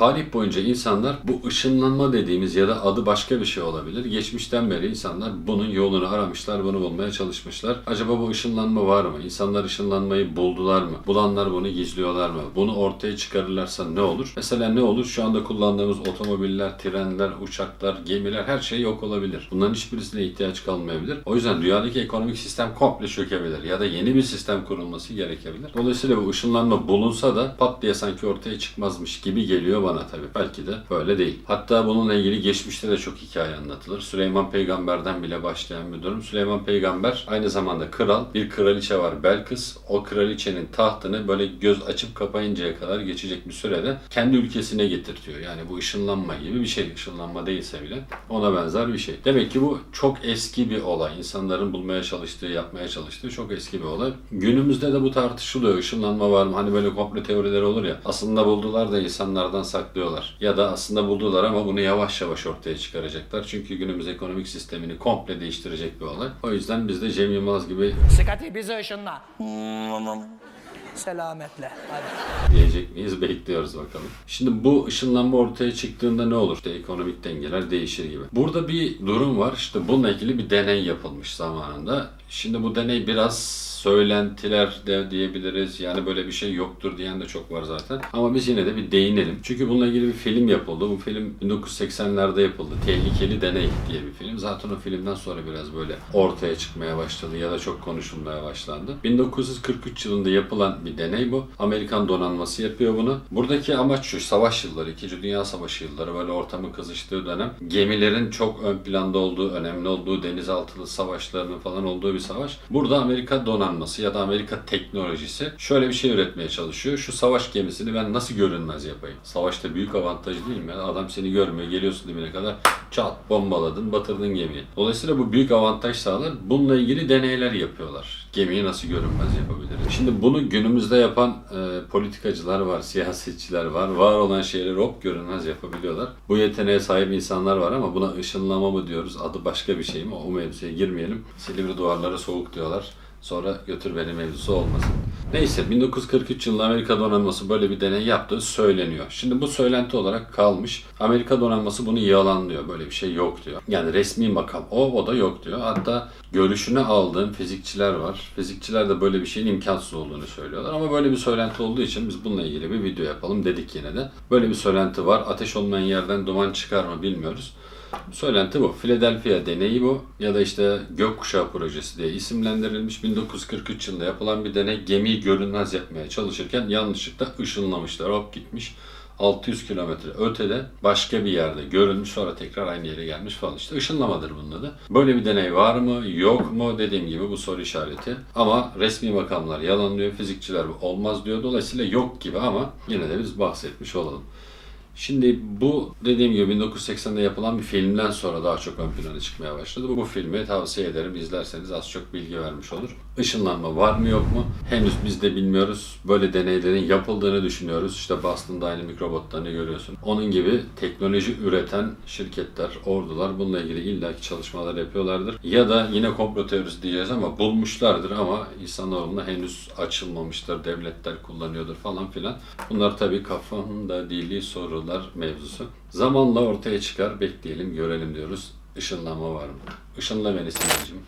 Tarih boyunca insanlar bu ışınlanma dediğimiz ya da adı başka bir şey olabilir. Geçmişten beri insanlar bunun yolunu aramışlar, bunu bulmaya çalışmışlar. Acaba bu ışınlanma var mı? İnsanlar ışınlanmayı buldular mı? Bulanlar bunu gizliyorlar mı? Bunu ortaya çıkarırlarsa ne olur? Mesela ne olur? Şu anda kullandığımız otomobiller, trenler, uçaklar, gemiler her şey yok olabilir. Bunların hiçbirisine ihtiyaç kalmayabilir. O yüzden dünyadaki ekonomik sistem komple çökebilir ya da yeni bir sistem kurulması gerekebilir. Dolayısıyla bu ışınlanma bulunsa da pat diye sanki ortaya çıkmazmış gibi geliyor bana tabii. Belki de böyle değil. Hatta bununla ilgili geçmişte de çok hikaye anlatılır. Süleyman peygamberden bile başlayan bir durum. Süleyman peygamber aynı zamanda kral. Bir kraliçe var Belkıs. O kraliçenin tahtını böyle göz açıp kapayıncaya kadar geçecek bir sürede kendi ülkesine getirtiyor. Yani bu ışınlanma gibi bir şey. Işınlanma değilse bile ona benzer bir şey. Demek ki bu çok eski bir olay. İnsanların bulmaya çalıştığı, yapmaya çalıştığı çok eski bir olay. Günümüzde de bu tartışılıyor. Işınlanma var mı? Hani böyle komplo teorileri olur ya. Aslında buldular da insanlardan saklıyorlar. Ya da aslında buldular ama bunu yavaş yavaş ortaya çıkaracaklar. Çünkü günümüz ekonomik sistemini komple değiştirecek bir olay. O yüzden biz de Cem Yılmaz gibi Sıkati bizi ışınla. Selametle. Hadi. diyecek miyiz bekliyoruz bakalım. Şimdi bu ışınlanma ortaya çıktığında ne olur? İşte ekonomik dengeler değişir gibi. Burada bir durum var. İşte bununla ilgili bir deney yapılmış zamanında. Şimdi bu deney biraz söylentiler de diyebiliriz. Yani böyle bir şey yoktur diyen de çok var zaten. Ama biz yine de bir değinelim. Çünkü bununla ilgili bir film yapıldı. Bu film 1980'lerde yapıldı. Tehlikeli Deney diye bir film. Zaten o filmden sonra biraz böyle ortaya çıkmaya başladı ya da çok konuşulmaya başlandı. 1943 yılında yapılan bir deney bu. Amerikan donanması yapıyor bunu. Buradaki amaç şu. Savaş yılları, 2. Dünya Savaşı yılları böyle ortamın kızıştığı dönem. Gemilerin çok ön planda olduğu, önemli olduğu denizaltılı savaşlarının falan olduğu bir savaş. Burada Amerika donanması ya da Amerika teknolojisi şöyle bir şey üretmeye çalışıyor. Şu savaş gemisini ben nasıl görünmez yapayım? Savaşta büyük avantaj değil mi? Adam seni görmüyor. Geliyorsun dibine kadar çat bombaladın, batırdın gemiyi. Dolayısıyla bu büyük avantaj sağlar. Bununla ilgili deneyler yapıyorlar. Gemiyi nasıl görünmez yapabiliriz? Şimdi bunu günümüzde yapan e, politikacılar var, siyasetçiler var. Var olan şeyleri hop görünmez yapabiliyorlar. Bu yeteneğe sahip insanlar var ama buna ışınlama mı diyoruz? Adı başka bir şey mi? O mevzuya girmeyelim. Silivri duvarları soğuk diyorlar. Sonra götür beni mevzusu olmasın. Neyse 1943 yılında Amerika donanması böyle bir deney yaptığı söyleniyor. Şimdi bu söylenti olarak kalmış. Amerika donanması bunu yalanlıyor. Böyle bir şey yok diyor. Yani resmi makam o, o da yok diyor. Hatta görüşüne aldığım fizikçiler var. Fizikçiler de böyle bir şeyin imkansız olduğunu söylüyorlar. Ama böyle bir söylenti olduğu için biz bununla ilgili bir video yapalım dedik yine de. Böyle bir söylenti var. Ateş olmayan yerden duman çıkar mı bilmiyoruz. Söylenti bu. Philadelphia deneyi bu. Ya da işte Gökkuşağı Projesi diye isimlendirilmiş. 1943 yılında yapılan bir deney. Gemiyi görünmez yapmaya çalışırken yanlışlıkla ışınlamışlar. Hop gitmiş. 600 kilometre ötede başka bir yerde görülmüş sonra tekrar aynı yere gelmiş falan işte ışınlamadır bunun adı. Böyle bir deney var mı yok mu dediğim gibi bu soru işareti. Ama resmi makamlar yalanlıyor fizikçiler olmaz diyor dolayısıyla yok gibi ama yine de biz bahsetmiş olalım. Şimdi bu dediğim gibi 1980'de yapılan bir filmden sonra daha çok ön plana çıkmaya başladı. Bu filmi tavsiye ederim izlerseniz az çok bilgi vermiş olur. Işınlanma var mı yok mu? Henüz biz de bilmiyoruz. Böyle deneylerin yapıldığını düşünüyoruz. İşte Boston Dynamic robotlarını görüyorsun. Onun gibi teknoloji üreten şirketler, ordular bununla ilgili illaki çalışmalar yapıyorlardır. Ya da yine komplo teorisi diyeceğiz ama bulmuşlardır ama insanoğluna henüz açılmamıştır. Devletler kullanıyordur falan filan. Bunlar tabii kafamda dili sorular mevzusu. Zamanla ortaya çıkar. Bekleyelim, görelim diyoruz. Işınlanma var mı? Işınla beni Sinan'cığım.